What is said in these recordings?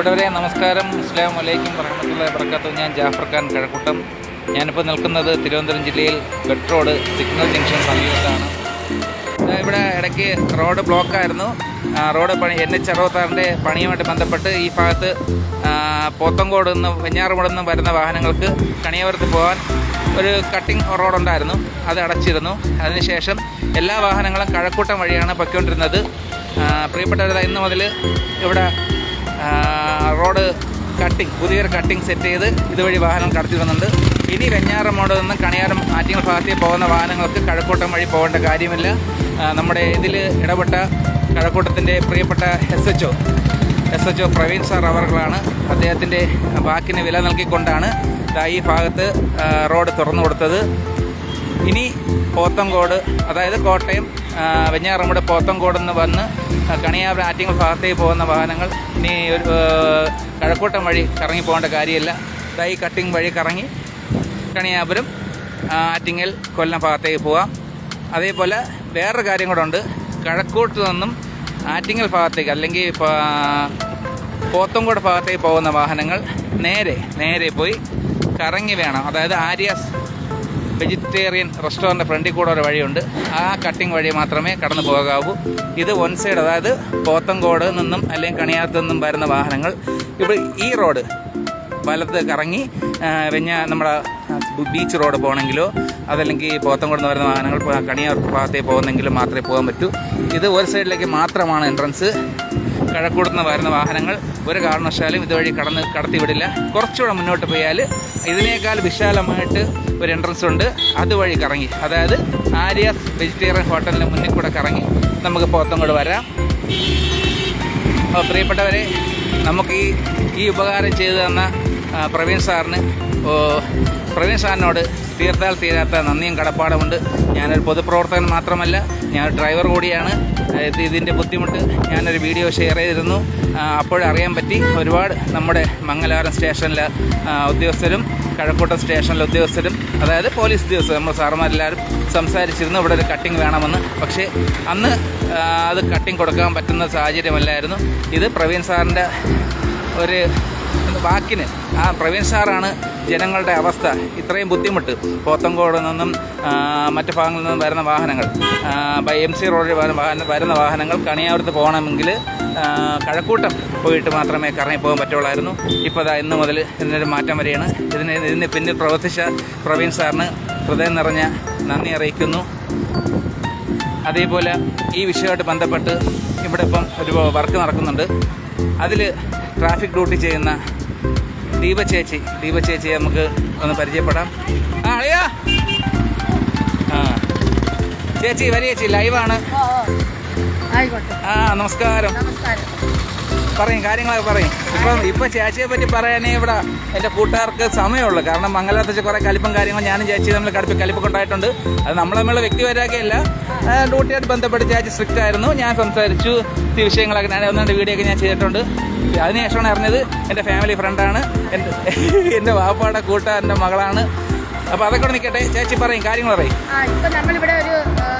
പ്രിയപ്പെട്ടവരെ നമസ്കാരം. അസ്ലാം വലൈക്കും വറഹമത്തുള്ള വർക്കാത്ത ഞാൻ ജാഫർ ഖാൻ കഴക്കൂട്ടം. ഞാനിപ്പോൾ നിൽക്കുന്നത് തിരുവനന്തപുരം ജില്ലയിൽ ബെഡ് റോഡ് സിഗ്നൽ ജംഗ്ഷൻ സമീപത്താണ്. ഇവിടെ ഇടയ്ക്ക് റോഡ് ബ്ലോക്കായിരുന്നു റോഡ് പണി എൻ എച്ച് അറുപത്താറിന്റെ പണിയുമായിട്ട് ബന്ധപ്പെട്ട് ഈ ഭാഗത്ത് പോത്തങ്കോട് നിന്നും വെഞ്ഞാറുമുട നിന്നും വരുന്ന വാഹനങ്ങൾക്ക് കണിയവരത്ത് പോകാൻ ഒരു കട്ടിംഗ് റോഡുണ്ടായിരുന്നു അത് അടച്ചിരുന്നു. അതിനുശേഷം എല്ലാ വാഹനങ്ങളും കഴക്കൂട്ടം വഴിയാണ് പൊയ്ക്കൊണ്ടിരുന്നത്. പ്രിയപ്പെട്ടവരുടെ പ്രിയപ്പെട്ടവരെ ഇന്ന് മുതൽ ഇവിടെ റോഡ് കട്ടിംഗ് പുതിയൊരു കട്ടിംഗ് സെറ്റ് ചെയ്ത് ഇതുവഴി വാഹനം കടത്തി വന്നുണ്ട് ഇനി വെഞ്ഞാറമോട് നിന്ന് കണിയാരം ആറ്റിങ്ങൽ ഭാഗത്തേ പോകുന്ന വാഹനങ്ങൾക്ക് കഴക്കൂട്ടം വഴി പോകേണ്ട കാര്യമില്ല. നമ്മുടെ ഇതിൽ ഇടപെട്ട കഴക്കൂട്ടത്തിന്റെ പ്രിയപ്പെട്ട S H O S H O Praveen sir അവർകളാണ് അദ്ദേഹത്തിന്റെ വാക്കിന് വില നൽകിക്കൊണ്ടാണ് ഈ ഭാഗത്ത് റോഡ് തുറന്നു കൊടുത്തത്. ഇനി പോത്തങ്കോട് അതായത് കോട്ടയം വെഞ്ഞാറമ്മൂട് പോത്തങ്കോട് വന്ന് കണിയാപുരം ആറ്റിങ്ങൽ ഭാഗത്തേക്ക് പോകുന്ന വാഹനങ്ങൾ. ഇനി ഒരു കഴക്കൂട്ടം വഴി കറങ്ങി പോകേണ്ട കാര്യമില്ല. തൈ കട്ടിങ് വഴി കറങ്ങി കണിയാപുരം ആറ്റിങ്ങൽ കൊല്ലം ഭാഗത്തേക്ക് പോവാം. അതേപോലെ വേറൊരു കാര്യം കൂടെ ഉണ്ട്. കഴക്കൂട്ട് നിന്നും ആറ്റിങ്ങൽ ഭാഗത്തേക്ക് അല്ലെങ്കിൽ പോത്തങ്കോട് ഭാഗത്തേക്ക് പോകുന്ന വാഹനങ്ങൾ നേരെ നേരെ പോയി കറങ്ങി വേണം. അതായത് ആര്യാസ് വെജിറ്റേറിയൻ റെസ്റ്റോറന്റ് ഫ്രണ്ടിൽ കൂടെ ഒരു വഴിയുണ്ട്. ആ കട്ടിംഗ് വഴി മാത്രമേ കടന്നു പോകാവൂ. ഇത് വൺ സൈഡ് അതായത് പോത്തങ്കോട് നിന്നും അല്ലെങ്കിൽ കണിയാത്തു നിന്നും വരുന്ന വാഹനങ്ങൾ. ഇവിടെ ഈ റോഡ് വലത്ത് കറങ്ങി വെഞ്ഞ നമ്മുടെ ബീച്ച് റോഡ് പോകണമെങ്കിലോ അതല്ലെങ്കിൽ നിന്ന് വരുന്ന വാഹനങ്ങൾ കണിയാർ ഭാഗത്തേക്ക് പോകുന്നെങ്കിലും മാത്രമേ പോകാൻ പറ്റൂ. ഇത് ഒരു സൈഡിലേക്ക് മാത്രമാണ് എൻട്രൻസ് കഴക്കൂടുന്ന് വരുന്ന വാഹനങ്ങൾ ഒരു കാരണവശാലും ഇതുവഴി കടന്ന് കടത്തിവിടില്ല. കുറച്ചുകൂടെ മുന്നോട്ട് പോയാൽ ഇതിനേക്കാൾ വിശാലമായിട്ട് ഒരു എൻട്രൻസ് ഉണ്ട്. അതുവഴി കറങ്ങി. അതായത് ആര്യാസ് വെജിറ്റേറിയൻ ഹോട്ടലിന് മുന്നിൽ കൂടെ കറങ്ങി. നമുക്ക് പോത്തങ്കോട് വരാം. അപ്പോൾ പ്രിയപ്പെട്ടവരെ നമുക്ക് ഈ ഈ ഉപകാരം ചെയ്തു തന്ന പ്രവീൺ സാറിന് പ്രവീൺ സാറിനോട് തീർത്താൽ തീരാത്ത നന്ദിയും കടപ്പാടുമുണ്ട്. ഞാനൊരു പൊതുപ്രവർത്തകൻ മാത്രമല്ല ഞാൻ ഡ്രൈവർ കൂടിയാണ്. ഇത് ഇതിന്റെ ബുദ്ധിമുട്ട് ഞാനൊരു വീഡിയോ ഷെയർ ചെയ്തിരുന്നു. അപ്പോഴറിയാൻ പറ്റി ഒരുപാട് നമ്മുടെ മംഗലാപുരം സ്റ്റേഷനിലെ ഉദ്യോഗസ്ഥരും കഴക്കൂട്ടം സ്റ്റേഷനിലെ ഉദ്യോഗസ്ഥരും അതായത് പോലീസ് ഉദ്യോഗസ്ഥർ നമ്മൾ സാർമാരെല്ലാവരും സംസാരിച്ചിരുന്നു. ഇവിടെ ഒരു കട്ടിങ് വേണമെന്ന്. പക്ഷേ അന്ന് അത് കട്ടിങ് കൊടുക്കാൻ പറ്റുന്ന സാഹചര്യമല്ലായിരുന്നു ഇത് പ്രവീൺ സാറിന്റെ ഒരു വാക്കിന് ആ പ്രവീൺ സാറാണ് ജനങ്ങളുടെ അവസ്ഥ ഇത്രയും ബുദ്ധിമുട്ട്. പോത്തങ്കോട് നിന്നും മറ്റു ഭാഗങ്ങളിൽ നിന്നും വരുന്ന വാഹനങ്ങൾ. എം സി റോഡിൽ വരുന്ന വരുന്ന വാഹനങ്ങൾ കണിയാവരത്ത് പോകണമെങ്കിൽ കഴക്കൂട്ടം പോയിട്ട് മാത്രമേ കറങ്ങി പോകാൻ പറ്റുള്ളായിരുന്നു. ഇപ്പോൾ അതാ ഇന്ന് മുതൽ ഇതിനൊരു മാറ്റം വരികയാണ്. ഇതിന് ഇതിന് പിന്നിൽ പ്രവർത്തിച്ച പ്രവീൺ സാറിന് ഹൃദയം നിറഞ്ഞ നന്ദി അറിയിക്കുന്നു. അതേപോലെ ഈ വിഷയമായിട്ട് ബന്ധപ്പെട്ട് ഇവിടെ ഇപ്പം ഒരു വർക്ക് നടക്കുന്നുണ്ട്. അതിൽ ട്രാഫിക് ഡ്യൂട്ടി ചെയ്യുന്ന ദീപ ചേച്ചി ദീപ ചേച്ചിയെ നമുക്ക് ഒന്ന് പരിചയപ്പെടാം. ആ അളിയാ. ആ. ചേച്ചി വരി ചേച്ചി ലൈവാണ്. ആ നമസ്കാരം. പറയും കാര്യങ്ങളൊക്കെ പറയും. ഇപ്പം ഇപ്പം ചേച്ചിയെ പറ്റി പറയാനേ ഇവിടെ എന്റെ കൂട്ടുകാർക്ക് സമയമുള്ളൂ. കാരണം മംഗലത്ത് കുറേ കലിപ്പും കാര്യങ്ങളും ഞാനും ചേച്ചി തമ്മിൽ കടുപ്പ് കലിപ്പൊക്കെ ഉണ്ടായിട്ടുണ്ട്. അത് നമ്മൾ തമ്മിലുള്ള വ്യക്തിപരാഗമല്ല ആ, ഡ്യൂട്ടിയായിട്ട് ബന്ധപ്പെട്ട് ചേച്ചി സ്ട്രിക്റ്റ് ആയിരുന്നു ഞാൻ സംസാരിച്ചു. വിഷയങ്ങളൊക്കെ ഞാൻ ഒന്ന് വീഡിയോ ഒക്കെ ഞാൻ ചെയ്തിട്ടുണ്ട്. അതിനുശേഷമാണ് അറിഞ്ഞത് എന്റെ ഫാമിലി ഫ്രണ്ടാണ് എന്റെ എന്റെ വാപ്പാടെ കൂട്ട എന്റെ മകളാണ്. അപ്പോൾ അതൊക്കെ നിൽക്കട്ടെ. ചേച്ചി പറയും കാര്യങ്ങൾ പറയും. ആ ഇപ്പം നമ്മളിവിടെ ഒരു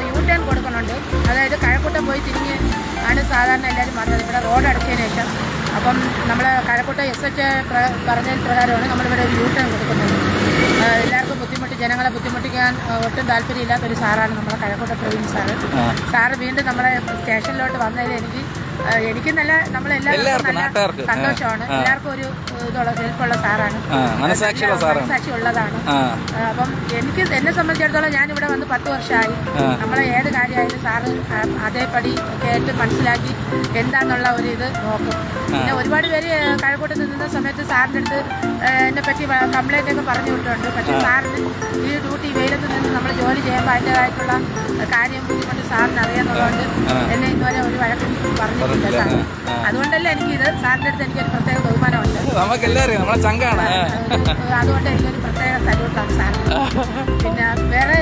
യു ടേൺ കൊടുക്കുന്നുണ്ട്. അതായത് കഴക്കൂട്ടം പോയി തിരിഞ്ഞ് ആണ് സാധാരണ എല്ലാവരും പറഞ്ഞത് ഇവിടെ റോഡ് അടച്ചതിന് ശേഷം അപ്പം നമ്മൾ കഴക്കൂട്ടം എസ് എച്ച് പറഞ്ഞതിന് പ്രകാരമാണ് നമ്മളിവിടെ ഒരു യു ടേൺ കൊടുക്കുന്നത് ആ, എല്ലാവർക്കും ബുദ്ധിമുട്ട് ജനങ്ങളെ ബുദ്ധിമുട്ടിക്കാൻ ഒട്ടും ഒട്ടും താല്പര്യമില്ലാത്തൊരു സാറാണ് നമ്മുടെ കഴക്കൂട്ട പ്രവീൺ സാറ്. സാറ് വീണ്ടും നമ്മളെ സ്റ്റേഷനിലോട്ട് വന്നതിൽ എനിക്ക് എനിക്ക് നല്ല നമ്മളെല്ലാവർക്കും നല്ല സന്തോഷമാണ്. എല്ലാവർക്കും ഒരു ഇതുള്ള ഹെൽപ്പുള്ള സാറാണ്. മനസാക്ഷി ഉള്ളതാണ്. അപ്പം എനിക്ക് എന്നെ സംബന്ധിച്ചിടത്തോളം ഞാൻ ഇവിടെ വന്ന് പത്ത് വർഷമായി. നമ്മളെ ഏത് കാര്യമായാലും സാറ് അതേപടി കേട്ട് മനസ്സിലാക്കി എന്താന്നുള്ള ഒരു ഇത് നോക്കും. പിന്നെ ഒരുപാട് പേര് കഴക്കൂട്ടത്ത് നിന്ന സമയത്ത് സാറിന്റെ അടുത്ത് എന്നെ പറ്റി കംപ്ലൈന്റ് ഒക്കെ പറഞ്ഞു കൊണ്ടുണ്ട് പക്ഷേ സാറിന് ഈ ഡ്യൂട്ടി വെയിലത്ത് നിന്ന് നമ്മൾ ജോലി ചെയ്യുമ്പോൾ അതിന്റെതായിട്ടുള്ള കാര്യം ബുദ്ധിമുട്ട് സാറിന് അറിയാന്നുള്ളതുകൊണ്ട് എന്നെ ഇതുവരെ ഒരു വഴക്കും പറഞ്ഞിട്ടില്ല. സാർ അതുകൊണ്ടല്ലേ എനിക്കിത് സാറിന്റെ അടുത്ത് എനിക്കൊരു പ്രത്യേക ബഹുമാനമുണ്ട്. നമുക്കെല്ലാവരും നമ്മളെ ചങ്കാണ്. അതുകൊണ്ട് എനിക്കൊരു പ്രത്യേക സല്യൂട്ടാണ് സാർ പിന്നെ വേറെ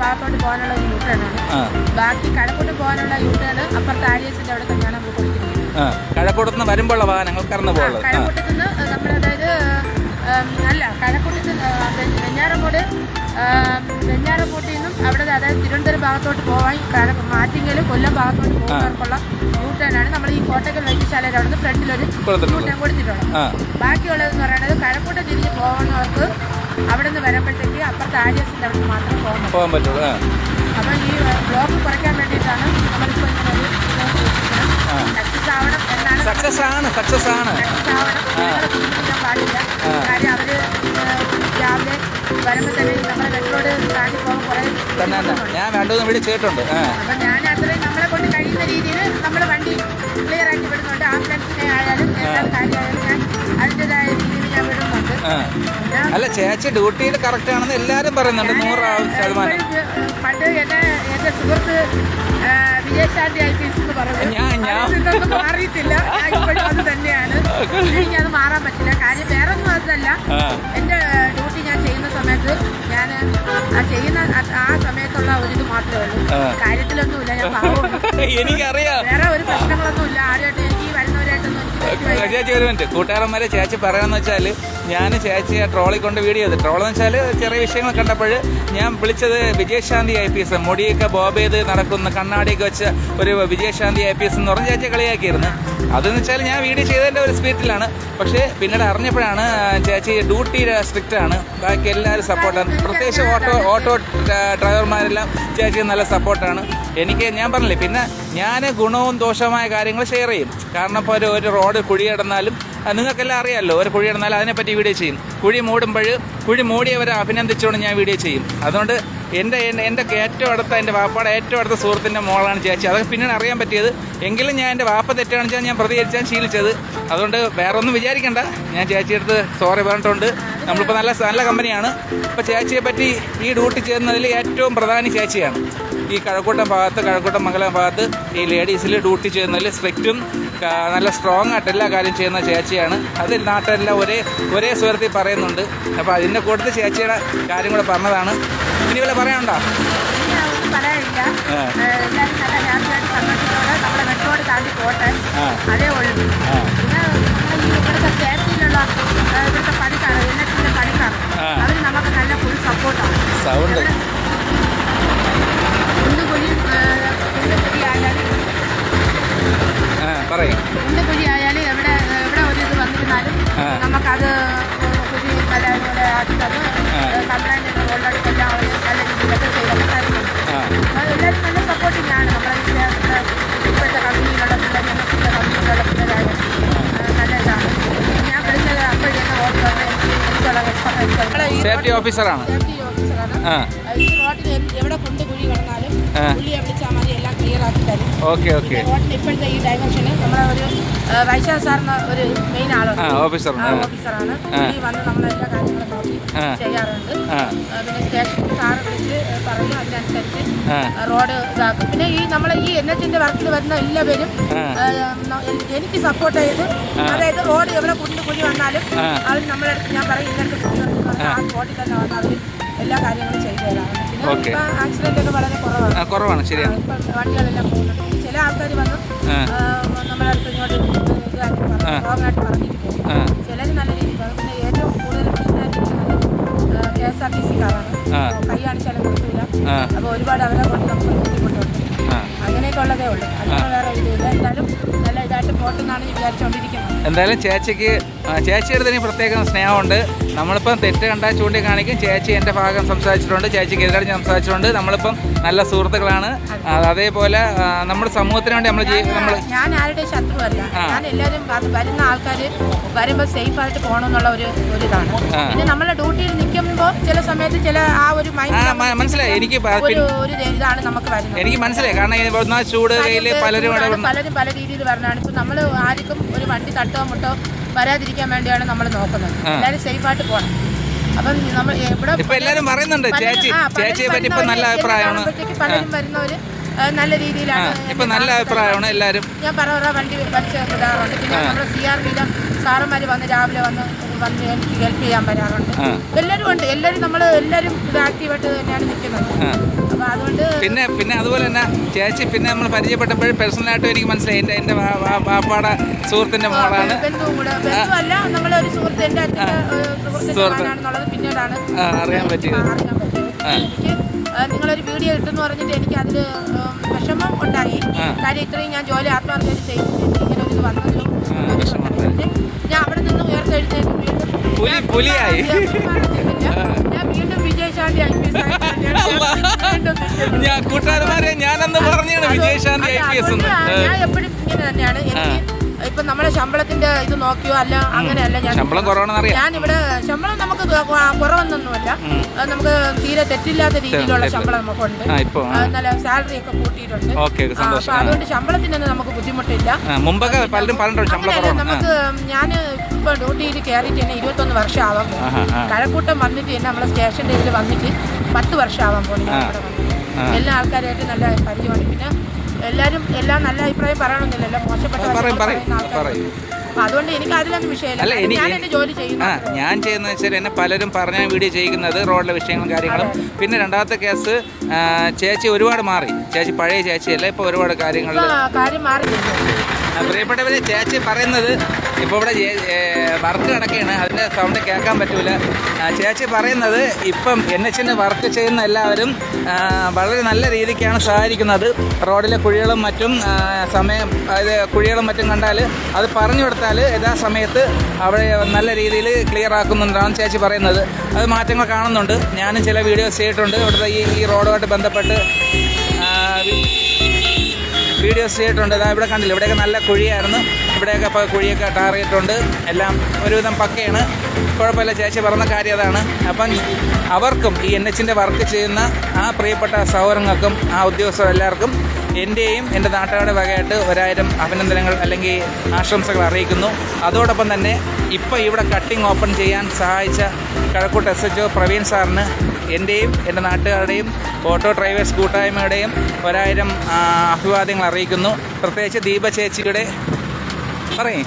ഭാഗത്തോട്ട് പോകാനുള്ള ഒരു യൂട്ടേണാണ് ബാക്കി കഴക്കൂട്ട് പോകാനുള്ള യൂട്ടേൺ അപ്പുറത്തെ ആര്യസിന്റെ അവിടെ തന്നെയാണ് നമ്മൾ കൊടുക്കുന്നത് ആ. കഴക്കൂടത്ത് നിന്ന് വരുമ്പോഴുള്ള വാഹനങ്ങൾ കടന്നു പോകുന്നത്. കഴക്കൂട്ടത്ത് നിന്ന് നമ്മൾ അതായത് അല്ല കഴക്കൂട്ടത്തിൽ വെഞ്ഞാറമൂട് വെഞ്ഞാറമൂട്ടിൽ നിന്നും അവിടെ അതായത് തിരുവനന്തപുരം ഭാഗത്തോട്ട് പോകാൻ മാറ്റിങ്ങലും കൊല്ലം ഭാഗത്തോട്ട് പോകുന്നവർക്കുള്ള യൂട്ടേണാണ് നമ്മൾ ഈ കോട്ടക്കൽ വൈദ്യശാലയിൽ അവിടെ നിന്ന് ഫ്രണ്ടിലൊരു കൊടുത്തിട്ടുണ്ട്. യൂട്ടേൺ കൊടുത്തിട്ടുള്ളത്. ബാക്കിയുള്ളതെന്ന് പറയുന്നത് കഴക്കൂട്ടം തിരിഞ്ഞ് പോകുന്നവർക്ക് അവിടെ നിന്ന് വരുമ്പോഴത്തേക്ക് അപ്പുറത്തെ ആര്യസിന്റെ അവിടെ മാത്രം പോകാൻ പോകാൻ പറ്റുള്ളൂ ആ. അപ്പം ഈ ബ്ലോക്ക് കുറയ്ക്കാൻ വേണ്ടിയിട്ടാണ് നമ്മളിപ്പോൾ. സക്സസ് ആവണം എന്നാണ് സക്സസ് ആണ് സക്സസ് ആണ്. പാടില്ല. കാര്യം അവർ രാവിലെ വരുമ്പോൾ തന്നെ നമ്മുടെ വെള്ളോട് താണ്ടി പോകാൻ കുറേ തന്നെ ഞാൻ രണ്ടു മൂന്ന് വീട് ചെയ്തിട്ടുണ്ട് അപ്പം ഞാൻ അത്രയും നമ്മളെ കൊണ്ട് കഴിയുന്ന രീതിയിൽ നമ്മൾ വണ്ടി ക്ലിയർ ആക്കി വിടുന്നുണ്ട്. ആംബുലൻസിനെ ആയാലും എല്ലാ കാര്യമായാലും ഞാൻ അതിന്റെതായ അല്ല ചേച്ചി ഡ്യൂട്ടിയിൽ കറക്റ്റ് ആണെന്ന് എല്ലാരും പറയുന്നുണ്ട്. നൂറ് ശതമാനം. പണ്ട് എന്നെ എന്റെ സുഹൃത്ത് വിജയശാന്തി ഐ പി എസ് എന്ന് പറഞ്ഞു. ഞാൻ- ഞാൻ- മാറിയിട്ടില്ല. ഞാൻ ഇപ്പോഴും അത് തന്നെയാണ്. എനിക്കത് മാറാൻ പറ്റില്ല. കാര്യം വേറെ ഒന്നും അതല്ല എന്റെ ഡ്യൂട്ടി ഞാൻ ചെയ്യുന്ന സമയത്ത് ഞാൻ ആ ചെയ്യുന്ന ആ- സമയത്തുള്ള ഒരു ഇത് മാത്രമേ ഉള്ളൂ. കാര്യത്തിലൊന്നുമില്ല. ഞാൻ എനിക്കറിയാം. വേറെ ഒരു പ്രശ്നങ്ങളൊന്നും ഇല്ല ആരുമായിട്ട് ചേച്ചി ഒരു മിനിറ്റ് കൂട്ടുകാരന്മാരെ ചേച്ചി പറയാന്ന് വെച്ചാൽ ഞാൻ ചേച്ചിയെ ട്രോളി കൊണ്ട് വീഡിയോ ട്രോൾ എന്ന് വെച്ചാൽ ചെറിയ വിഷയങ്ങൾ കണ്ടപ്പോൾ ഞാൻ വിളിച്ചത് വിജയശാന്തി ഐ പി എസ് മുടിയൊക്കെ ബോബ് ചെയ്ത് നടക്കുന്ന കണ്ണാടിയൊക്കെ വെച്ച ഒരു വിജയശാന്തി ഐ പി എസ് എന്ന് പറഞ്ഞ ചേച്ചി കളിയാക്കിയിരുന്നു. അതെന്ന് വെച്ചാൽ ഞാൻ വീഡിയോ ചെയ്തതിന്റെ ഒരു സ്പീഡിലാണ് പക്ഷേ പിന്നീട് അറിഞ്ഞപ്പോഴാണ് ചേച്ചി ഡ്യൂട്ടി സ്ട്രിക്റ്റ് ആണ്. ബാക്കി എല്ലാവരും സപ്പോർട്ടാണ് പ്രത്യേകിച്ച് ഓട്ടോ ഓട്ടോ ഡ്രൈവർമാരെല്ലാം ചേച്ചി നല്ല സപ്പോർട്ടാണ് എനിക്ക് ഞാൻ പറഞ്ഞില്ലേ പിന്നെ ഞാൻ ഗുണവും ദോഷവുമായ കാര്യങ്ങൾ ഷെയർ ചെയ്യും. കാരണം ഇപ്പോൾ ഒരു ഒരു റോഡ് കുഴി കിടന്നാലും നിങ്ങൾക്കെല്ലാം അറിയാമല്ലോ ഒരു കുഴി ഇടന്നാൽ അതിനെപ്പറ്റി വീഡിയോ ചെയ്യും. കുഴി മൂടുമ്പോൾ കുഴി മൂടിയവരെ അഭിനന്ദിച്ചുകൊണ്ട് ഞാൻ വീഡിയോ ചെയ്യും. അതുകൊണ്ട് എന്റെ എന്റെ ഏറ്റവും അടുത്ത എന്റെ വാപ്പയുടെ ഏറ്റവും അടുത്ത സുഹൃത്തിന്റെ മോളാണ് ചേച്ചി. അതൊക്കെ പിന്നീട് അറിയാൻ പറ്റിയത്. എങ്കിലും ഞാൻ എന്റെ വാപ്പ തെറ്റാണെന്ന് വെച്ചാൽ ഞാൻ പ്രതികരിച്ചാൽ ശീലിച്ചത്. അതുകൊണ്ട് വേറെ ഒന്നും വിചാരിക്കണ്ട. ഞാൻ ചേച്ചിയുടെ അടുത്ത് സോറി പറഞ്ഞിട്ടുണ്ട്. നമ്മളിപ്പോൾ നല്ല നല്ല കമ്പനിയാണ് ഇപ്പോൾ ചേച്ചിയെ പറ്റി ഈ ഡ്യൂട്ടി ചെയ്യുന്നതിൽ ഏറ്റവും പ്രധാനി ചേച്ചിയാണ്. ഈ കഴക്കൂട്ടം ഭാഗത്ത് കഴക്കൂട്ടം മംഗലം ഭാഗത്ത് ഈ ലേഡീസിൽ ഡ്യൂട്ടി ചെയ്യുന്നതിൽ സ്ട്രിക്റ്റും നല്ല സ്ട്രോങ് ആയിട്ട് എല്ലാ കാര്യം ചെയ്യുന്ന ചേച്ചിയാണ്. അത് നാട്ടിലെല്ലാം ഒരേ ഒരേ സ്വരത്തിൽ പറയുന്നുണ്ട്. അപ്പോൾ അതിന്റെ കൂട്ടത്തിൽ ചേച്ചിയുടെ കാര്യം കൂടെ പറഞ്ഞതാണ്. ഇനി വല്ല പറയാനുണ്ടോ. അതേ ഉള്ളൂ. പിന്നെ ഇവിടുത്തെ സ്റ്റേറ്റിലുള്ള ഇവിടുത്തെ പണിക്കാർ പണിക്കാർ അവർ നമുക്ക് നല്ല ഫുൾ സപ്പോർട്ടാണ് സൗണ്ട് ആ എന്ത് കുഴി ആയാലും എവിടെ എവിടെ ഒരു ഇത് വന്നിരുന്നാലും. നമുക്കത് കുഴി നല്ല പോലെ ആക്കി തന്ന്. കംപ്ലൈന്റ് ഉള്ളടക്കം അവർ നല്ല രീതിയിലൊക്കെ ചെയ്തൊക്കെ തരുന്നുണ്ട് എല്ലാവരും നല്ല സപ്പോർട്ടിംഗ് ആണ്. ഇവിടെ ഇപ്പോഴത്തെ കമ്പനിയിലുള്ള പിള്ളേർ ഞങ്ങളുടെ കമ്പനിയിലുള്ള പിള്ളേരായാലും നല്ല ഇതാണ്. ഞാൻ വിളിച്ചത് അപ്പോഴേ ഓർഡർ സേഫ്റ്റി ഓഫീസറാണ് റോഡിൽ എവിടെ കൊണ്ട് കുഴി കിടന്നാലും. പുള്ളിയെ വിളിച്ചാൽ മതി എല്ലാം ക്ലിയർ ആക്കി തരും. Okay okay. റോഡിൽ ഇപ്പോഴത്തെ ഈ ഡയമെൻഷന് നമ്മളെ ഒരു വൈശാഖ് സാറിന് ഒരു മെയിൻ ആളാണ് ഓഫീസറാണ് ഓഫീസറാണ്. പുള്ളി വന്ന് നമ്മളെല്ലാ കാര്യങ്ങളും നോക്കി ചെയ്യാറുണ്ട്. പിന്നെ സ്റ്റേഷനിൽ സാറ് വിളിച്ച് പറയും അതിനനുസരിച്ച് റോഡ് ഇതാക്കും. പിന്നെ ഈ നമ്മളെ ഈ എൻ എച്ചിന്റെ വർക്കിൽ വരുന്ന എല്ലാവരും എനിക്ക് സപ്പോർട്ട് ചെയ്ത് അതായത് റോഡ് എവിടെ കുഞ്ഞു കുഞ്ഞു വന്നാലും അത് അവർ നമ്മളെ അടുത്ത് ഞാൻ പറയും ഇന്നത്തെ കുഞ്ഞു സ്പോട്ടിൽ തന്നെ വന്ന് അവർ എല്ലാ കാര്യങ്ങളും ചെയ്തു തരാറുണ്ട് പിന്നെ ആക്സിഡന്റ് ഒക്കെ വളരെ കുറവാണ്. കുറവാണ് ശരിയാണ് വണ്ടികളെല്ലാം പോകുന്നുണ്ട്. ചില ആൾക്കാർ വന്ന് നമ്മുടെ അടുത്ത് ഇങ്ങോട്ട് ഇതായിട്ട് പറഞ്ഞു ആ. റോങ് ആയിട്ട് പറഞ്ഞിട്ട് പോകും ആ. ചിലർ നല്ല രീതിയിൽ പറയും. പിന്നെ ഏറ്റവും കൂടുതൽ പ്രശ്നമായിട്ട് K S R T C കാറാണ്. കൈ കാണിച്ചാലും കൊടുക്കില്ല അപ്പോൾ ഒരുപാട് അവരെ കൊണ്ട് നമുക്ക് ബുദ്ധിമുട്ടുണ്ട്. അങ്ങനെയൊക്കെ ഉള്ളതേ ഉള്ളൂ അല്ലാതെ വേറെ ഇതില്ല എന്തായാലും നല്ല ഇതായിട്ട് പോട്ടെന്നാണ് ഞാൻ വിചാരിച്ചുകൊണ്ടിരിക്കുന്നത് എന്തായാലും ചേച്ചിക്ക് ചേച്ചിയുടെ തന്നെ പ്രത്യേകം സ്നേഹമുണ്ട്. നമ്മളിപ്പം തെറ്റ് കണ്ടാൽ ചൂണ്ടിക്കാണിക്കും. ചേച്ചി എന്റെ ഭാഗം സംസാരിച്ചിട്ടുണ്ട്. ചേച്ചിക്ക് എതിരായിട്ട് സംസാരിച്ചിട്ടുണ്ട്. നമ്മളിപ്പം നല്ല സുഹൃത്തുക്കളാണ്. അതേപോലെ നമ്മുടെ സമൂഹത്തിന് വേണ്ടി നമ്മൾ നമ്മൾ ഞാൻ ആരുടെ ശത്രുവല്ല. ഞാൻ എല്ലാവരും വരുന്ന ആൾക്കാർ വരുമ്പോൾ സേഫ് ആയിട്ട് പോകണമെന്നുള്ള ഒരു ഒരു ഇതാണ്. പിന്നെ നമ്മളെ ഡ്യൂട്ടിയിൽ നിൽക്കുമ്പോൾ ചില സമയത്ത് ചില ആ ഒരു മനസ്സിലായി. എനിക്ക് ഒരു ഇതാണ് നമുക്ക് വരുന്നത്. എനിക്ക് മനസ്സിലായി. കാരണം ചൂട് കയ്യിൽ പലരും പലരും പല രീതിയിൽ പറഞ്ഞാണ് ഇപ്പം നമ്മൾ ആർക്കും ഒരു വണ്ടി തട്ടോ മുട്ടോ വരാതിരിക്കാൻ വേണ്ടിയാണ് നമ്മൾ നോക്കുന്നത്. എല്ലാവരും സേഫ് ആയിട്ട് പോകണം അപ്പം നമ്മൾ എവിടെ ഇപ്പൊ എല്ലാരും പറയുന്നുണ്ട് ചേച്ചി ചേച്ചിയെ പറ്റി ഇപ്പൊ നല്ല അഭിപ്രായമാണ്. പലരും വരുന്നവര് നല്ല രീതിയിലാണ് ഇപ്പൊ നല്ല അഭിപ്രായമാണ് എല്ലാരും ഞാൻ പറ വണ്ടി വലിച്ച് വിടാറുണ്ട് പിന്നെ ആ. നമ്മുടെ സി ആർ ബിയിലെ സാറന്മാർ വന്ന് രാവിലെ വന്ന് വന്ന് എനിക്ക് ഹെൽപ്പ് ചെയ്യാൻ വരാറുണ്ട്. എല്ലാരും എല്ലാവരും ഉണ്ട്. എല്ലാവരും നമ്മൾ എല്ലാരും ഇത് ആക്റ്റീവായിട്ട് തന്നെയാണ് നിൽക്കുന്നത്. പിന്നെ പിന്നെ അതുപോലെ തന്നെ ചേച്ചി പിന്നെ നമ്മൾ പരിചയപ്പെട്ടപ്പോൾ പേഴ്സണലായിട്ടും എനിക്ക് മനസ്സിലായി. എന്റെ എന്റെ വാപ്പാടെ സുഹൃത്തിന്റെ മോളാണ്. സുഹൃത്ത് അറിയാൻ പറ്റിയത്. നിങ്ങളൊരു വീഡിയോ ഇട്ടെന്ന് പറഞ്ഞിട്ട് എനിക്ക് അതിൽ വിഷമം ഉണ്ടായി. കാര്യം ഇത്രയും ഞാൻ ജോലി ആത്മാർത്ഥമായിട്ട് ചെയ്തിട്ടുണ്ട് ഇങ്ങനെ ഒരു ഇത് വന്നതിലും ഞാൻ അവിടെ നിന്ന് ഉയർത്തെഴുന്നേറ്റ് വീണ്ടും പുലി- പുലിയായി. ഞാൻ കൂട്ടുകാരന്മാരെ ഞാനന്ന് പറഞ്ഞാണ് വിജയശാന്തി ഐ പി എസ് എന്ന്. ഞാൻ ഇപ്പൊ നമ്മുടെ ശമ്പളത്തിന്റെ ഇത് നോക്കിയോ? അല്ല അങ്ങനെയല്ല ഞാൻ ശമ്പളം കുറവാണെന്ന് അറിയാം ഇവിടെ ശമ്പളം നമുക്ക് കുറവൊന്നൊന്നുമല്ല. നമുക്ക് തീരെ തെറ്റില്ലാത്ത രീതിയിലുള്ള. ശമ്പളം നമുക്കുണ്ട് നല്ല സാലറി ഒക്കെ കൂട്ടിയിട്ടുണ്ട്. അപ്പൊ അതുകൊണ്ട് ശമ്പളത്തിനൊന്നും നമുക്ക് ബുദ്ധിമുട്ടില്ല. മുമ്പൊക്കെ പലരും പറഞ്ഞിട്ടുണ്ട് നമുക്ക് ഞാൻ ഇപ്പൊ ഡ്യൂട്ടിയിൽ കയറിയിട്ട് തന്നെ ഇരുപത്തൊന്ന് വർഷം ആവാൻ പോകും. കഴക്കൂട്ടം വന്നിട്ട് തന്നെ നമ്മളെ സ്റ്റേഷന്റെ ഇതിൽ വന്നിട്ട് പത്ത് വർഷം ആവാൻ വന്നിട്ട്. എല്ലാ ആൾക്കാരുമായിട്ട് നല്ല പരിചയമാണ് പിന്നെ എല്ലാവരും എല്ലാം നല്ല അഭിപ്രായം പറയണമെന്നില്ലല്ലോ മോശപ്പെട്ട പറയും പറയും പറയും. അതുകൊണ്ട് എനിക്ക് അതിലൊന്നും വിഷയമില്ല. ഞാൻ എന്റെ ജോലി ചെയ്യുന്നു. ആ ഞാൻ ചെയ്യുന്നത് വെച്ചാൽ എന്നെ പലരും പറഞ്ഞ വീഡിയോ ചെയ്യുന്നത് റോഡിലെ വിഷയങ്ങളും കാര്യങ്ങളും. പിന്നെ രണ്ടാമത്തെ കേസ് ചേച്ചി ഒരുപാട് മാറി. ചേച്ചി പഴയ ചേച്ചിയല്ല ഇപ്പോൾ ഒരുപാട് കാര്യങ്ങൾ കാര്യം മാറി പ്രിയപ്പെട്ടവരെ ചേച്ചി പറയുന്നത് ഇപ്പോൾ ഇവിടെ വർക്ക് നടക്കുകയാണ്. അതിന്റെ സൗണ്ട് കേൾക്കാൻ പറ്റൂല. ചേച്ചി പറയുന്നത് ഇപ്പം എൻ എച്ചിന് വർക്ക് ചെയ്യുന്ന എല്ലാവരും വളരെ നല്ല രീതിക്കാണ് സഹായിക്കുന്നത് റോഡിലെ കുഴികളും മറ്റും സമയം അതായത് കുഴികളും മറ്റും കണ്ടാൽ അത് പറഞ്ഞു കൊടുത്താൽ യഥാസമയത്ത് അവിടെ നല്ല രീതിയിൽ ക്ലിയർ ആക്കുന്നുണ്ടാണ് ചേച്ചി പറയുന്നത്. അത് മാറ്റങ്ങൾ കാണുന്നുണ്ട്. ഞാനും ചില വീഡിയോസ് ചെയ്തിട്ടുണ്ട്. ഇവിടുത്തെ ഈ റോഡുമായിട്ട് ബന്ധപ്പെട്ട് വീഡിയോസ് ചെയ്തിട്ടുണ്ട്. ഇതാ ഇവിടെ കണ്ടില്ല? ഇവിടെയൊക്കെ നല്ല കുഴിയായിരുന്നു. ഇവിടെയൊക്കെ ഇപ്പോൾ കുഴിയൊക്കെ ടാർ ചെയ്തിട്ടുണ്ട് എല്ലാം ഒരുവിധം പക്കയാണ്. കുഴപ്പമില്ല ചേച്ചി പറഞ്ഞ കാര്യം അതാണ്. അപ്പം അവർക്കും ഈ എൻ എച്ചിന്റെ വർക്ക് ചെയ്യുന്ന ആ പ്രിയപ്പെട്ട സഹോദരങ്ങൾക്കും ആ ഉദ്യോഗസ്ഥർ എല്ലാവർക്കും എന്റെയും എന്റെ നാട്ടുകാരുടെ വകയായിട്ട് ഒരായിരം അഭിനന്ദനങ്ങൾ അല്ലെങ്കിൽ ആശംസകൾ അറിയിക്കുന്നു. അതോടൊപ്പം തന്നെ ഇപ്പോൾ ഇവിടെ കട്ടിംഗ് ഓപ്പൺ ചെയ്യാൻ സഹായിച്ച കഴക്കൂട്ട് എസ് എച്ച് പ്രവീൺ സാറിന് എന്റെയും എന്റെ നാട്ടുകാരുടെയും ഓട്ടോ ഡ്രൈവേഴ്സ് കൂട്ടായ്മയുടെയും ഒരായിരം അഭിവാദ്യങ്ങൾ അറിയിക്കുന്നു. പ്രത്യേകിച്ച് ദീപ ചേച്ചിയുടെ പറയേ.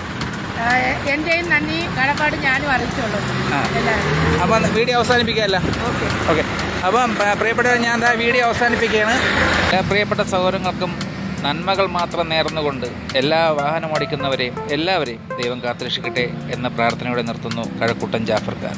എന്റെയും നന്ദി കടപ്പാട് ഞാനും അറിയിച്ചോളൂ അപ്പം വീഡിയോ അവസാനിപ്പിക്കുകയല്ല ഓക്കെ. അപ്പം പ്രിയപ്പെട്ട ഞാൻ എന്താ വീഡിയോ അവസാനിപ്പിക്കുകയാണ്. പ്രിയപ്പെട്ട സഹോദരങ്ങൾക്കും നന്മകൾ മാത്രം നേർന്നുകൊണ്ട് എല്ലാ വാഹനം ഓടിക്കുന്നവരെയും എല്ലാവരെയും ദൈവം കാത്തുരക്ഷിക്കട്ടെ എന്ന പ്രാർത്ഥനയോടെ നിർത്തുന്നു കഴക്കൂട്ടൻ ജാഫർക്കാർ.